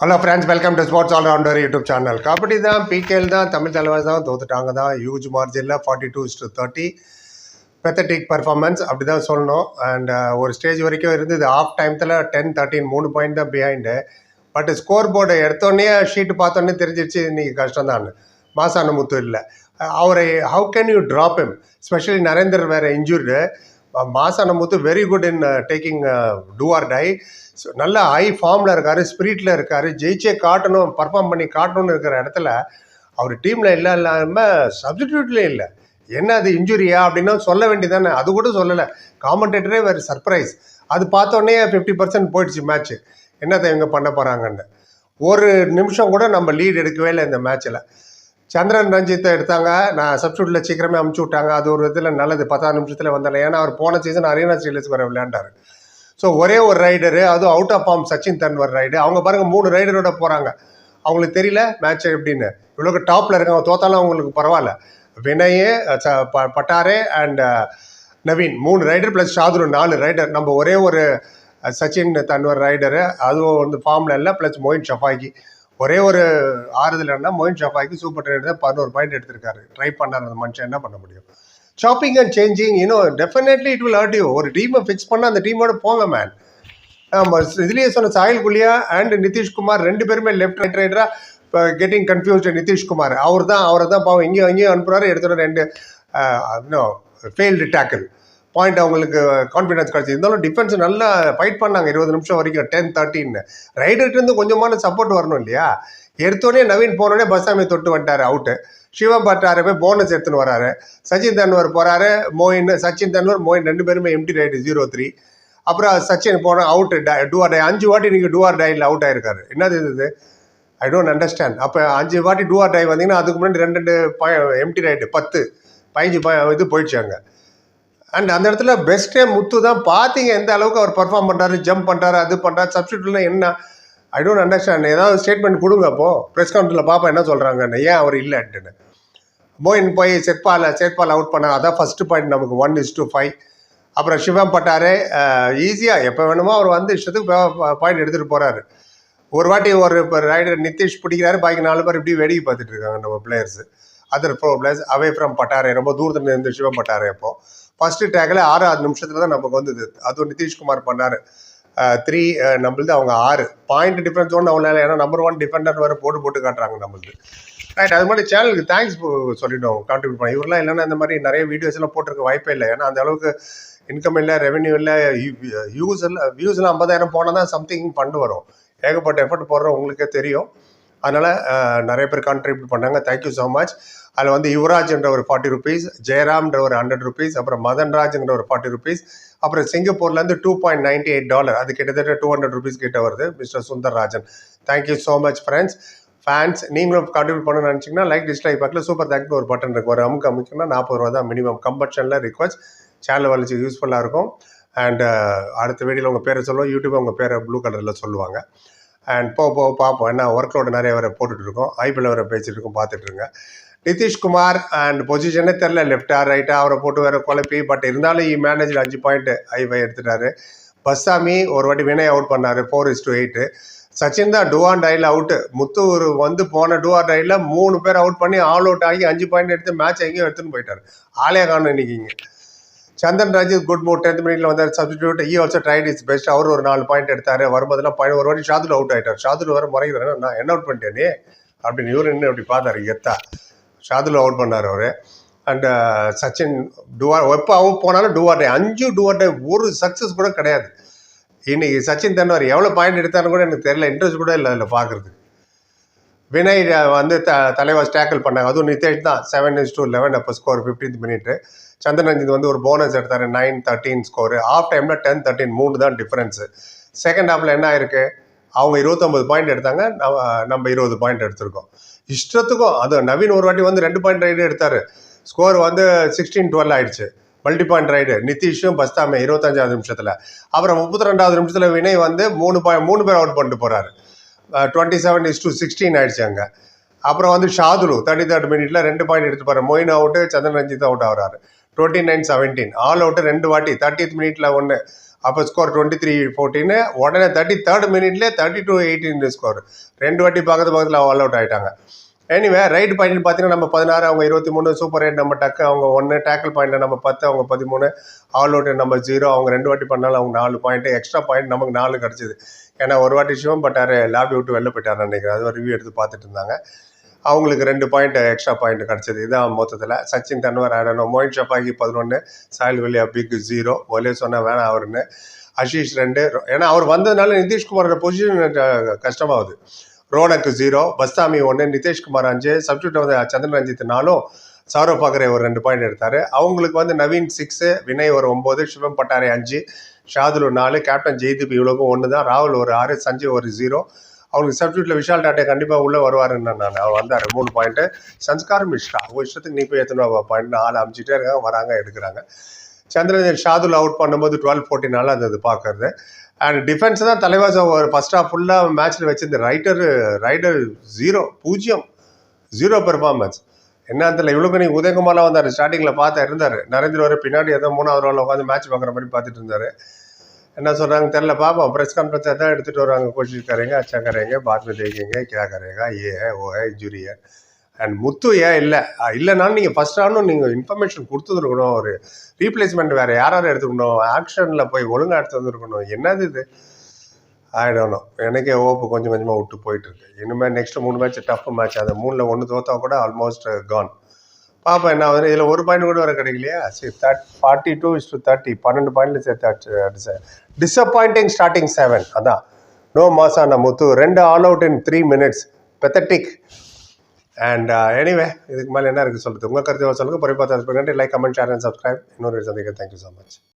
Hello friends welcome to sports allrounder YouTube channel kabaddi தான் PKL தான் தமிழ் தலைவர் தான் தோத்துட்டாங்க தான். Huge மார்ஜினில் forty two to thirty pathetic performance அப்படி தான் சொல்லணும். அண்ட் uh, ஒரு ஸ்டேஜ் வரைக்கும் இருந்தது. ஆஃப் டைமத்தில் டென் தேர்ட்டின் மூணு பாயிண்ட் தான் பிஹைண்டு பட் ஸ்கோர் போர்டை எடுத்தோடனே ஷீட்டு பார்த்தோன்னே தெரிஞ்சிருச்சு இன்னைக்கு கஷ்டம் தான் மாசான முத்து இல்லை. அவரை how can you drop em specially Narender வேறு injured Masana Muthu very good in taking two or tie நல்ல ஹை ஃபார்மில் இருக்கார் ஸ்பிரிட்டில் இருக்கார் ஜெயிச்சே காட்டணும் பர்ஃபார்ம் பண்ணி காட்டணும்னு இருக்கிற இடத்துல அவர் டீமில் இல்லை இல்லாமல் சப்ஸ்டிடியூட்லேயே இல்லை. என்ன அது இன்ஜுரியா அப்படின்னா சொல்ல வேண்டியதானே அது கூட சொல்லலை. காமெண்டேட்டரே வேறு சர்ப்ரைஸ் அது பார்த்தோன்னே ஃபிஃப்டி பர்சன்ட் போயிடுச்சு மேட்ச்சு என்னத்தை இவங்க பண்ண போகிறாங்கன்னு ஒரு நிமிஷம் கூட நம்ம லீட் எடுக்கவே இல்லை இந்த மேட்ச்சில் சந்திரன் ரஞ்சித்தை எடுத்தாங்க. நான் சப்ஸ்டியூட்டில் சீக்கிரமே அமுச்சு விட்டாங்க. அது ஒரு இதில் நல்லது. பத்தாம் நிமிஷத்தில் வந்தாங்க ஏன்னா அவர் போன சீசன் அரீனா ஸ்டீலர்ஸ் வர விளையாண்டார். ஸோ ஒரே ஒரு ரைடரு அதுவும் out of form Sachin Tanwar raid அவங்க பாருங்கள் மூணு ரைடரோட போகிறாங்க அவங்களுக்கு தெரியல மேட்ச் எப்படின்னு. இவ்வளோக்கு டாப்பில் இருக்காங்க. தோத்தாலும் அவங்களுக்கு பரவாயில்ல. வினயே ச- ப- பட்டாரே அண்ட் நவீன். மூணு ரைடர் ப்ளஸ் ஷாதுரு நாலு ரைடர் நம்ம ஒரே ஒரு சச்சின் தன்வர் ரைடரு அதுவும் வந்து ஃபார்மில் இல்லை. ப்ளஸ் மொயின் ஷஃபாய்க்கு ஒரே ஒரு ஆறுதல் என்ன மொயின் ஷஃபாய்க்கு சூப்பர் ட்ரெயின் தான் பதினோரு பாயிண்ட் எடுத்திருக்காரு. ட்ரை பண்ணார் அந்த மனுஷன் என்ன பண்ண முடியும்? ஷாப்பிங் அண்ட் சேஞ்சிங் இன்னும் definitely it will hurt you ஒரு டீமை ஃபிக்ஸ் பண்ணால் அந்த டீமோட போங்க மேன் ஆமாம் இதுலேயே சொன்ன சாயில் குலியா அண்ட் நிதிஷ்குமார் ரெண்டு பேருமே லெஃப்ட் ரைட் ரைடராக இப்போ கெட்டிங் கன்ஃபியூஸ்டு நிதிஷ்குமார் அவர் தான் அவரை தான் பாவம் இங்கேயும் அங்கேயும் அனுப்புகிறாரு எடுத்துகிட்டு ரெண்டு இன்னும் ஃபெயில்டு டேக்கிள் பாயிண்ட் அவங்களுக்கு கான்ஃபிடன்ஸ் கிடச்சி இருந்தாலும் டிஃபென்ஸ் நல்லா ஃபைட் பண்ணாங்க. இருபது நிமிஷம் வரைக்கும் டென் தேர்ட்டின்னு ரைடர்கிட்டருந்து கொஞ்சமான சப்போர்ட் வரணும் இல்லையா? எடுத்தோடனே நவீன் போனோடனே பஸ்ஸாமி தொட்டு வந்துட்டார் அவுட்டு சிவம் பட்டாரு போய் போனஸ் எடுத்துன்னு வராரு. சச்சின் தன்வர் போகிறாரு மோயின் சச்சின் தன்வர் மோயின் ரெண்டு பேருமே எம்டி ரைடு ஜீரோ த்ரீ அப்புறம் சச்சின் போன அவுட் டூஆர் டை அஞ்சு வாட்டி நீங்கள் டூஆர் டையில் அவுட் ஆயிருக்காரு. என்னது இது ஐ டோன்ட் அண்டர்ஸ்டாண்ட் அப்போ அஞ்சு வாட்டி டூஆர் டை வந்தீங்கன்னா அதுக்கு முன்னாடி ரெண்டு ரெண்டு எம்டி ரைடு பத்து. பதினஞ்சு ப இது போயிடுச்சு அங்கே. அண்ட் அந்த இடத்துல பெஸ்ட்டே முத்து தான். பார்த்தீங்க எந்த அளவுக்கு அவர் பர்ஃபார்ம் பண்ணுறாரு ஜம்ப் பண்ணுறாரு அது பண்ணுறாரு சப்ஸ்டியூட்லாம் என்ன? ஐ டோன்ட் அண்டர்ஸ்டாண்ட் ஏதாவது ஸ்டேட்மெண்ட் கொடுங்க அப்போது ப்ரெஸ் கான்ஃபரன்ஸில் பாப்பா என்ன சொல்கிறாங்கன்னு ஏன் அவர் இல்லைன்ட்டுன்னு மோயின் போய் செட்பால் செட்பால் அவுட் பண்ண அதான் ஃபஸ்ட்டு பாயிண்ட் நமக்கு. ஒன் இஸ் டூ ஃபைவ் அப்புறம் சிவம் பட்டாரே. ஈஸியாக எப்போ வேணுமோ அவர் வந்து இஷ்டத்துக்கு பாயிண்ட் எடுத்துகிட்டு போகிறாரு ஒரு வாட்டி ஒரு இப்போ ரைடர் நிதிஷ் பிடிக்கிறாரு. பாக்கி நாலு பேர் இப்படி வேடிக்கை பார்த்துட்டு இருக்காங்க நம்ம players other bro away from Patare ரொம்ப தூரத்தில் இருந்து சிவம் பட்டாரே அப்போ. ஃபர்ஸ்ட் டேக்கில் ஆறு நிமிஷத்துல தான் நமக்கு வந்தது. அதுவும் நிதிஷ்குமார் பண்ணார். த்ரீ நம்மளது அவங்க ஆறு. பாயிண்ட் டிஃபரன்ஸ் ஒன்று அவங்களால ஏன்னா நம்பர் ஒன் டிஃபெண்டர் வேறு போட்டு போட்டு காட்டுறாங்க நம்மளுது. ரைட் அது மாதிரி சேனலுக்கு தேங்க்ஸ் சொல்லிவிடுவோம் கான்ட்ரிபியூட் பண்ண. இவரெல்லாம் இல்லைன்னா இந்த மாதிரி நிறைய வீடியோஸ் எல்லாம் போட்டிருக்க வாய்ப்பே இல்லை. ஏன்னா அந்த அளவுக்கு இன்கம் இல்லை ரெவென்யூ இல்லை யூஸ் இல்லை வியூஸ்லாம் ஐம்பதாயிரம் போனால் தான் சம்திங் ஃபண்டு வரும். ஏகப்பட்ட எஃபர்ட் போடுற உங்களுக்கே தெரியும். அதனால் நிறைய பேர் கான்ட்ரிபியூட் பண்ணாங்க. தேங்க்யூ ஸோ மச் அதில் வந்து யுவராஜ்ன்ற ஒரு ஃபார்ட்டி ருபீஸ் ஜெயராம்ன்ற ஒரு ஹண்ட்ரட் ருபீஸ் அப்புறம் மதன்ராஜ்ன்ற ஒரு ஃபார்ட்டி ருபீஸ் அப்புறம் சிங்கப்பூர்லேருந்து two point ninety eight dollar அது கிட்டத்தட்ட டூ ஹண்ட்ரட் ருபீஸ் கிட்ட வருது mister Sundarrajan. Thank you so much friends fans நீங்களும் கான்ட்ரிபியூட் பண்ணணும்னு நினச்சிங்கன்னா லைக் டிஸ்லைக் பக்கத்தில் சூப்பர் தேங்க்னு ஒரு பட்டன் இருக்கு. ஒரு அமுக்கு அமுக்குன்னா நாற்பது ரூபா தான் மினிமம் கம்பர்ஷனில் ரிக்வஸ்ட் சேனல் வளர்ச்சி யூஸ்ஃபுல்லாக இருக்கும். அண்ட் அடுத்த வீடியோவில் உங்கள் பேரை சொல்லுவோம். யூடியூப் உங்கள் பேரை ப்ளூ கலரில் சொல்லுவாங்க. அண்ட் போக போக பார்ப்போம் ஏன்னா ஒர்க் லோடு நிறைய வேறு போட்டுட்ருக்கோம் ஐபிஎல் வேறு பேசிகிட்டு இருக்கோம் பார்த்துட்டு நிதிஷ்குமார் அண்ட் பொசிஷனே தெரில லெஃப்டா ரைட்டா அவரை போட்டு வேற குழப்பி பட் இருந்தாலும் இ மேனேஜர் அஞ்சு பாயிண்ட் ஐவை எடுத்துட்டாரு. பஸ்ஸாமி ஒரு வாட்டி வினய் அவுட் பண்ணார் four is to eight Sachin தான் டூ ஆன் டைல அவுட்டு முத்தூர் வந்து போன டூ ஆன் டைல மூணு பேர் அவுட் பண்ணி ஆல் அவுட் ஆகி அஞ்சு பாயிண்ட் எடுத்து மேட்ச் எங்கேயும் எடுத்துன்னு போயிட்டார். ஆளே காணும் இன்னைக்கு Chandan Raj good move tenth மினிட்ல வந்தார். Substitute he also tried his best அவர் ஒரு நாலு பாயிண்ட் எடுத்தார். வரும்போதெல்லாம் பாயிண்ட் ஒரு வாட்டி ஷாதுல் அவுட் ஆயிட்டார். ஷாதுல் வர முறைகிறாரு. நான் என்ன அவுட் பண்ணிட்டேனே அப்படின்னு இவர் நின்று அப்படி பார்த்தாரு. எத்தா? ஷாதுல் அவுட் பண்ணார் அவர். அண்ட் uh, சச்சின் டுவார் எப்போ அவன் போனாலும் டுவார் டே அஞ்சு டுவார் டே ஒரு சக்ஸஸ் கூட கிடையாது. இன்னைக்கு சச்சின் தன்வர் எவ்வளோ பாயிண்ட் எடுத்தாருன்னு கூட எனக்கு தெரியல. இன்ட்ரெஸ்ட் கூட இல்லை அதில் பார்க்குறதுக்கு. வினய் வந்து த தலைவர் டேக்கிள் பண்ணாங்க. அதுவும் நிதேஷ் தான். செவன் இஸ் டூ லெவன் அப்போ ஸ்கோர் ஃபிஃப்டீன்த் மினிட் சந்திரஞ்சித் வந்து ஒரு போனஸ் எடுத்தார். நைன் தேர்ட்டீன் ஸ்கோர் ஆஃப் டைமில் டென் தேர்ட்டின் மூணு தான் டிஃப்ரென்ஸு செகண்ட் ஹாஃபில் என்ன ஆயிருக்கு? அவங்க இருபத்தொம்பது பாயிண்ட் எடுத்தாங்க. நம்ம நம்ம இருபது பாயிண்ட் எடுத்திருக்கோம். இஷ்டத்துக்கும் அது நவீன் ஒரு வாட்டி வந்து ரெண்டு பாயிண்ட் ரைடு எடுத்தார். ஸ்கோர் வந்து சிக்ஸ்டீன் டுவெல் ஆயிடுச்சு. மல்டி பாயிண்ட் ரைடு நிதிஷும் பஸ்தாமே இருபத்தஞ்சாவது நிமிஷத்தில். அப்புறம் முப்பத்தி ரெண்டாவது நிமிஷத்தில் வினய் வந்து மூணு பாய் மூணு பேர் அவுட் பண்ணிட்டு போகிறாரு twenty seven is to sixteen ஆயிடுச்சு அங்கே. அப்புறம் வந்து ஷாதுலு தேர்ட்டி தேர்ட் மினிட்ல ரெண்டு பாயிண்ட் எடுத்து போகிறார் மொயின் அவுட்டு சந்திரன் ரஞ்சித் அவுட் ஆகிறாரு. Twenty nine seventeen all out ரெண்டு வாட்டி தேர்ட்டித் மினிட்ல ஒன்று அப்போ ஸ்கோர் டுவெண்ட்டி த்ரீ ஃபோர்டீன் உடனே தேர்ட்டி தேர்ட் மினிட்லேயே தேர்ட்டி டூ எயிட்டீன் ஸ்கோர் ரெண்டு வாட்டி பக்கத்து பக்கத்தில் ஆல் அவுட் ஆகிட்டாங்க எனிவே ரைட் பாயிண்ட் பார்த்தீங்கன்னா நம்ம பதினாறு அவங்க இருபத்தி மூணு சூப்பர் ரைட் நம்ம டக்கு அவங்க ஒன்று டேக்கிள் பாயிண்ட்டில் நம்ம பத்து அவங்க பதிமூணு ஆல் அவுட் நம்ம ஜீரோ அவங்க ரெண்டு வாட்டி பண்ணாலும் அவங்க நாலு பாயிண்ட்டு எக்ஸ்ட்ரா பாயிண்ட் நமக்கு நாலு கிடச்சிது. ஏன்னா ஒரு வாட்டி சிவம் பட்டார் லாபி விட்டு வெளில போயிட்டார் நினைக்கிறேன். அது ரிவ்யூ எடுத்து பார்த்துட்டு இருந்தாங்க. அவங்களுக்கு ரெண்டு பாயிண்ட் எக்ஸ்ட்ரா பாயிண்ட் கிடச்சிது. இதான் மொத்தத்தில். சச்சின் தன்வர் ஆடணும் மோயின் ஷபாகி பதினொன்று சாயல் வலியா பிக் ஜீரோ ஒலே சொன்னால் வேணாம் அவருன்னு. அஷீஷ் ரெண்டு ஏன்னா அவர் வந்ததுனால நிதிஷ்குமாரோட பொசிஷன் கஷ்டமாகுது. ரோனக்கு ஜீரோ பஸ்தாமி ஒன்று நிதிஷ்குமார் அஞ்சு சப்ஸ்டியூட் வந்து சந்திரன் ரஞ்சித் நாலும் சௌரவ் பாக்கரே ஒரு ரெண்டு பாயிண்ட் எடுத்தார். அவங்களுக்கு வந்து நவீன் சிக்ஸு வினய் ஒரு ஒம்பது சிவம் பட்டாரே அஞ்சு ஷாதுல் நாலு கேப்டன் ஜெய்தீப் இவ்வளோக்கும் ஒன்று தான் ராகுல் ஒரு ஆறு சஞ்சய் ஒரு ஜீரோ அவங்களுக்கு சப்ஸ்டியூட்டில் விஷால் டாட்டே கண்டிப்பாக உள்ளே வருவாருன்னு நான் அவர் வந்தார். மூணு பாயிண்ட்டு சன்ஸ்கார் மிஸ்ரா ஒரு இஷ்டத்துக்கு நீ போய் எத்தனை பாயிண்ட் நாலு அமைச்சிட்டே இருக்காங்க வராங்க எடுக்கிறாங்க. சந்திரன் ஷாதுல் அவுட் பண்ணும்போது டுவெல் ஃபோர்ட்டினால அது அது பார்க்கறது அண்ட் டிஃபென்ஸ் தான் தலைவாஸ் ஒரு ஃபஸ்ட் ஹாஃப் ஃபுல்லாக மேட்ச்சில் வச்சிருந்த ரைட்டர் ரைடர் ஜீரோ பூஜ்ஜியம். ஜீரோ பெர்ஃபார்மன்ஸ் என்ன தெரியல இவ்வளோக்கு நீங்கள் உதயகுமார்லாம் வந்தார். ஸ்டார்டிங்கில் பார்த்தா இருந்தார். நரேந்திர வர பின்னாடி ஏதோ மூணாவது ரோவில் உட்காந்து மேட்ச் பார்க்குற மாதிரி பார்த்துட்டு இருந்தார். என்ன சொல்கிறாங்க தெரில பார்ப்போம் ப்ரெஸ் கான்ஃபரன்ஸ் தான் எடுத்துகிட்டு வருவாங்க. கோச்சு கரேங்க அச்சா கரேங்க பாத்ரூம் தேய்க்கிங்க கே கரேங்க ஏ ஓ இன்ஜுரி அண்ட் முத்து ஏன் இல்லை? இல்லைனாலும் நீங்கள் ஃபஸ்ட் ஆனும் நீங்கள் இன்ஃபர்மேஷன் கொடுத்துருக்கணும். ஒரு ரீப்ளேஸ்மெண்ட் வேறு யாராவது எடுத்துக்கணும் ஆக்ஷனில் போய் ஒழுங்காக எடுத்து வந்துருக்கணும். என்னது இது? ஆயிடணும் எனக்கே ஓப்பு கொஞ்சம் கொஞ்சமாக விட்டு போயிட்டுருக்கு. இனிமேல் நெக்ஸ்ட் மூணு மேட்ச் டஃப் மேட்ச் அந்த மூணில் ஒன்று தோத்தா கூட ஆல்மோஸ்ட் கான் பாப்பா என்ன ஆகுது இதில் ஒரு பாயிண்ட் கூட வர கிடைக்கலையா. சரி third forty two is to thirty பன்னெண்டு பாயிண்ட்ல சேர்த்து டிசப்பாயிண்டிங் ஸ்டார்டிங் செவன் அதான். நோ மாசான முத்து. ரெண்டு all out in three minutes pathetic and anyway uh, இதுக்கு மேலே என்ன இருக்குது சொல்கிறது உங்கள் கருத்து சொல்லுங்கள் பொறுப்பாக like comment share and subscribe இன்னொரு சந்திக்க தேங்க்யூ ஸோ மச்